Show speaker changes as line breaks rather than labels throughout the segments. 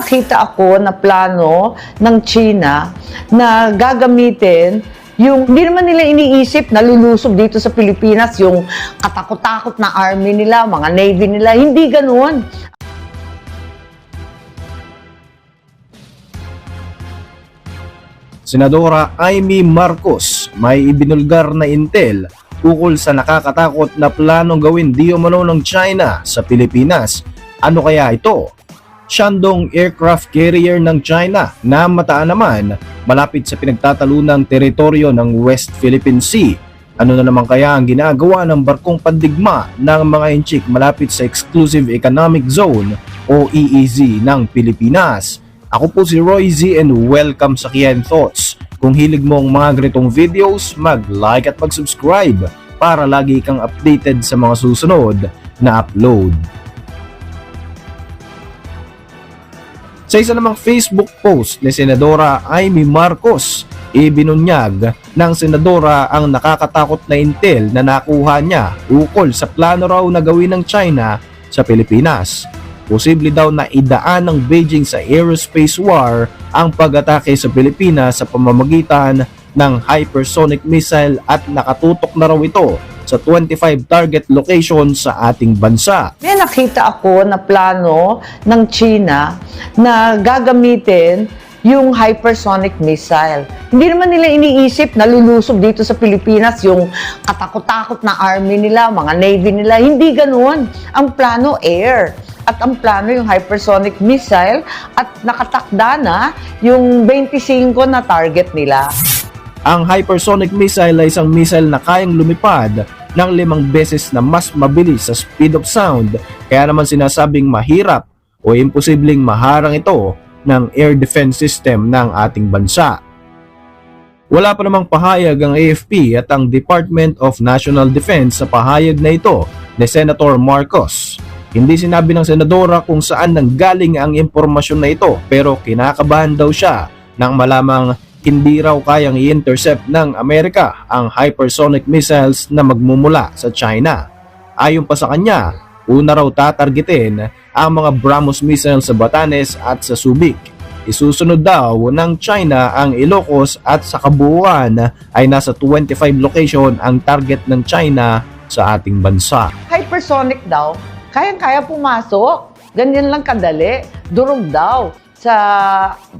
nakita ako na plano ng China na gagamitin yung hindi naman nila iniisip na lulusob dito sa Pilipinas yung katakot-takot na army nila, mga navy nila. Hindi ganoon.
Senadora Amy Marcos may ibinulgar na intel ukol sa nakakatakot na planong gawin di umano ng China sa Pilipinas. Ano kaya ito? Shandong aircraft carrier ng China na mataan naman malapit sa pinagtatalunang teritoryo ng West Philippine Sea. Ano na naman kaya ang ginagawa ng barkong pandigma ng mga inchik malapit sa Exclusive Economic Zone o EEZ ng Pilipinas? Ako po si Roy Z and welcome sa Kian Thoughts. Kung hilig mo ang mga ganitong videos, mag-like at mag-subscribe para lagi kang updated sa mga susunod na upload. Sa isa namang Facebook post ni Senadora Amy Marcos, ibinunyag ng senadora ang nakakatakot na intel na nakuha niya ukol sa plano raw na gawin ng China sa Pilipinas. Posible daw na idaan ng Beijing sa aerospace war ang pag-atake sa Pilipinas sa pamamagitan ng hypersonic missile at nakatutok na raw ito sa 25 target location sa ating bansa.
May nakita ako na plano ng China na gagamitin yung hypersonic missile. Hindi naman nila iniisip na lulusob dito sa Pilipinas yung katakot-takot na army nila, mga navy nila. Hindi ganoon. Ang plano air. At ang plano yung hypersonic missile at nakatakda na yung 25 na target nila.
Ang hypersonic missile ay isang missile na kayang lumipad ng limang beses na mas mabilis sa speed of sound kaya naman sinasabing mahirap o imposibleng maharang ito ng air defense system ng ating bansa. Wala pa namang pahayag ang AFP at ang Department of National Defense sa pahayag na ito ni Senator Marcos. Hindi sinabi ng senadora kung saan nanggaling ang impormasyon na ito pero kinakabahan daw siya nang malamang hindi raw kayang i-intercept ng Amerika ang hypersonic missiles na magmumula sa China. Ayon pa sa kanya, una raw tatargetin ang mga BrahMos missiles sa Batanes at sa Subic. Isusunod daw ng China ang Ilocos at sa kabuuan ay nasa 25 location ang target ng China sa ating bansa.
Hypersonic daw, kayang-kaya pumasok. Ganyan lang kadali. Durog daw. Sa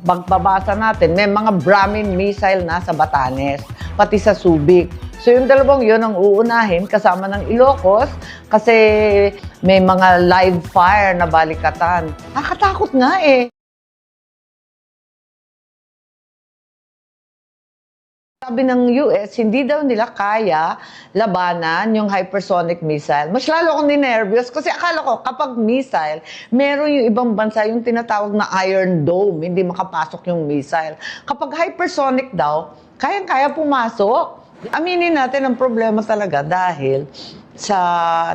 pagbabasa natin, may mga Brahmin missile na sa Batanes, pati sa Subic. So yung dalawang yun ang uunahin kasama ng Ilocos kasi may mga live fire na balikatan. Nakatakot nga eh. Sabi ng US, hindi daw nila kaya labanan yung hypersonic missile. Mas lalo akong ninervyos kasi akala ko kapag missile, meron yung ibang bansa yung tinatawag na Iron Dome, hindi makapasok yung missile. Kapag hypersonic daw, kayang-kaya pumasok. Aminin natin ang problema talaga dahil sa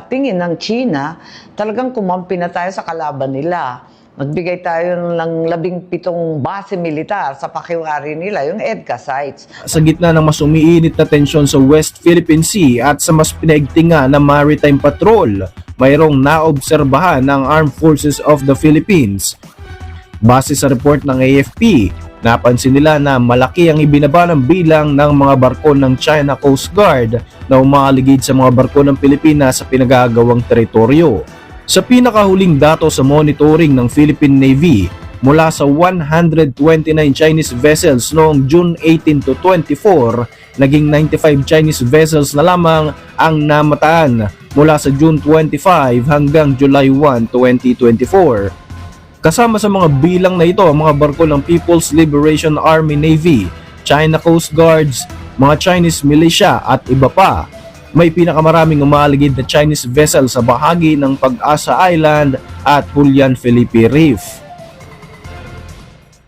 tingin ng China, talagang kumampi na tayo sa kalaban nila. Nagbigay tayo ng labing pitong base militar sa pakiwari nila, yung EDCA sites.
Sa gitna ng mas umiinit na tensyon sa West Philippine Sea at sa mas pinaigtinga na maritime patrol, mayroong naobserbahan ng Armed Forces of the Philippines. Base sa report ng AFP, napansin nila na malaki ang ibinaba ng bilang ng mga barko ng China Coast Guard na umaligid sa mga barko ng Pilipinas sa pinagagawang teritoryo. Sa pinakahuling dato sa monitoring ng Philippine Navy, mula sa 129 Chinese vessels noong June 18 to 24, naging 95 Chinese vessels na lamang ang namataan mula sa June 25 hanggang July 1, 2024. Kasama sa mga bilang na ito ang mga barko ng People's Liberation Army Navy, China Coast Guards, mga Chinese militia at iba pa. May pinakamaraming umaligid na Chinese vessel sa bahagi ng Pag-asa Island at Julian Felipe Reef.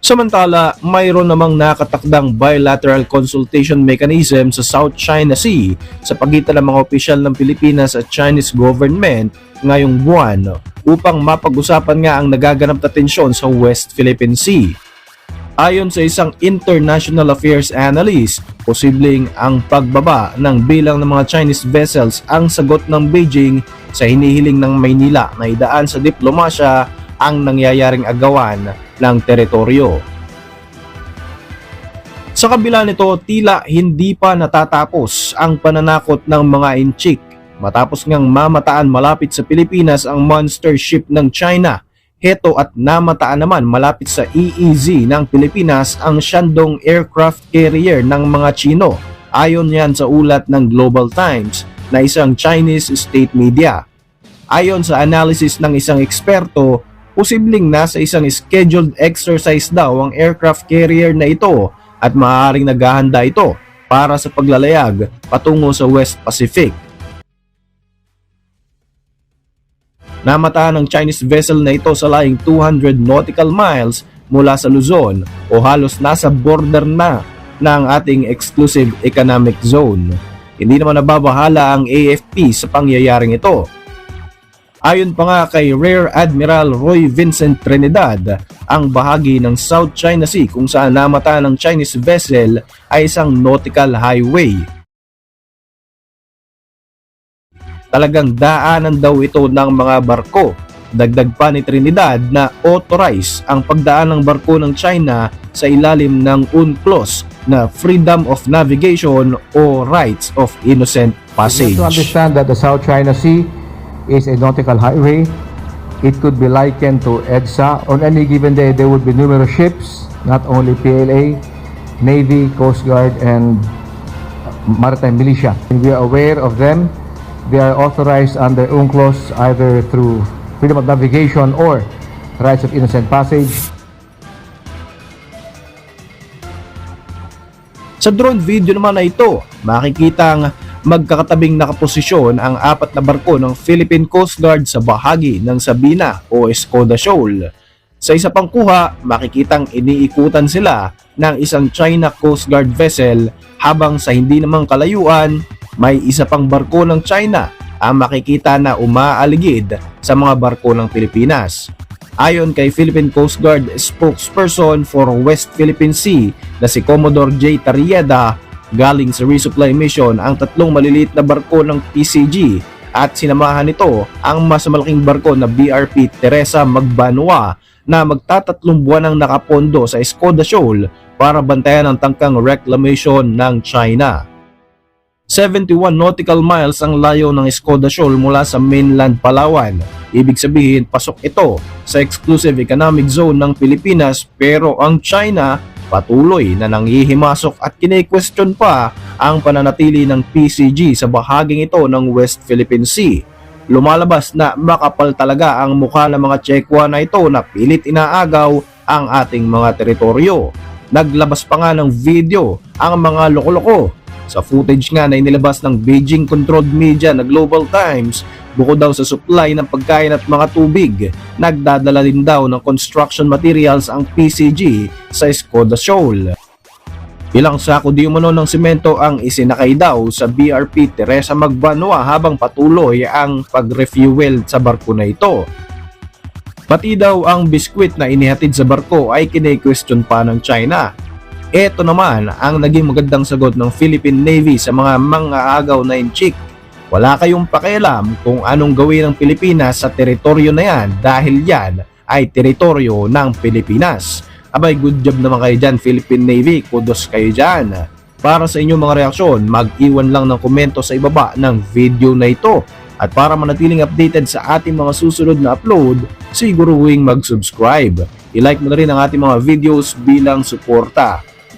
Samantala, mayroon namang nakatakdang bilateral consultation mechanism sa South China Sea sa pagitan ng mga opisyal ng Pilipinas at Chinese government ngayong buwan upang mapag-usapan nga ang nagaganap na tensyon sa West Philippine Sea. Ayon sa isang international affairs analyst, posibleng ang pagbaba ng bilang ng mga Chinese vessels ang sagot ng Beijing sa hinihiling ng Maynila na idaan sa diplomasya ang nangyayaring agawan ng teritoryo. Sa kabila nito, tila hindi pa natatapos ang pananakot ng mga inchik matapos ngang mamataan malapit sa Pilipinas ang monster ship ng China. Heto at namataan naman malapit sa EEZ ng Pilipinas ang Shandong aircraft carrier ng mga Chino. Ayon yan sa ulat ng Global Times na isang Chinese state media. Ayon sa analysis ng isang eksperto, posibleng nasa isang scheduled exercise daw ang aircraft carrier na ito at maaaring naghahanda ito para sa paglalayag patungo sa West Pacific. Namataan ng Chinese vessel na ito sa laying 200 nautical miles mula sa Luzon o halos nasa border na ng ating exclusive economic zone. Hindi naman nababahala ang AFP sa pangyayaring ito. Ayon pa nga kay Rear Admiral Roy Vincent Trinidad, ang bahagi ng South China Sea kung saan namataan ng Chinese vessel ay isang nautical highway. Talagang daanan daw ito ng mga barko. Dagdag pa ni Trinidad na authorize ang pagdaan ng barko ng China sa ilalim ng UNCLOS na Freedom of Navigation o Rights of Innocent
You
Passage.
have to understand that the South China Sea is a nautical highway. It could be likened to EDSA. On any given day, there would be numerous ships, not only PLA, Navy, Coast Guard, and Maritime Militia. We are aware of them. They are authorized under UNCLOS either through freedom of navigation or rights of innocent passage.
Sa drone video naman na ito, makikitang magkakatabing nakaposisyon ang apat na barko ng Philippine Coast Guard sa bahagi ng Sabina o Escoda Shoal. Sa isa pang kuha, makikitang iniikutan sila ng isang China Coast Guard vessel habang sa hindi namang kalayuan, may isa pang barko ng China ang makikita na umaaligid sa mga barko ng Pilipinas. Ayon kay Philippine Coast Guard spokesperson for West Philippine Sea na si Commodore J. Tarieda, galing sa resupply mission ang tatlong maliliit na barko ng PCG at sinamahan nito ang mas malaking barko na BRP Teresa Magbanwa na magtatatlong buwan ang nakapondo sa Escoda Shoal para bantayan ang tangkang reclamation ng China. 71 nautical miles ang layo ng Escoda Shoal mula sa mainland Palawan. Ibig sabihin, pasok ito sa exclusive economic zone ng Pilipinas pero ang China patuloy na nanghihimasok at kine-question pa ang pananatili ng PCG sa bahaging ito ng West Philippine Sea. Lumalabas na makapal talaga ang mukha ng mga Chekwa na ito na pilit inaagaw ang ating mga teritoryo. Naglabas pa nga ng video ang mga loko-loko sa footage nga na inilabas ng Beijing-controlled media na Global Times, bukod daw sa supply ng pagkain at mga tubig, nagdadala din daw ng construction materials ang PCG sa Escoda Shoal. Ilang sako di umano ng simento ang isinakay daw sa BRP Teresa Magbanwa habang patuloy ang pag-refuel sa barko na ito. Pati daw ang biskwit na inihatid sa barko ay kine-question pa ng China ito naman ang naging magandang sagot ng Philippine Navy sa mga mga-agaw na inchik. Wala kayong pakialam kung anong gawin ng Pilipinas sa teritoryo na yan dahil yan ay teritoryo ng Pilipinas. Abay, good job naman kayo dyan Philippine Navy, kudos kayo dyan. Para sa inyong mga reaksyon, mag-iwan lang ng komento sa ibaba ng video na ito. At para manatiling updated sa ating mga susunod na upload, siguruhing mag-subscribe. I-like mo na rin ang ating mga videos bilang suporta.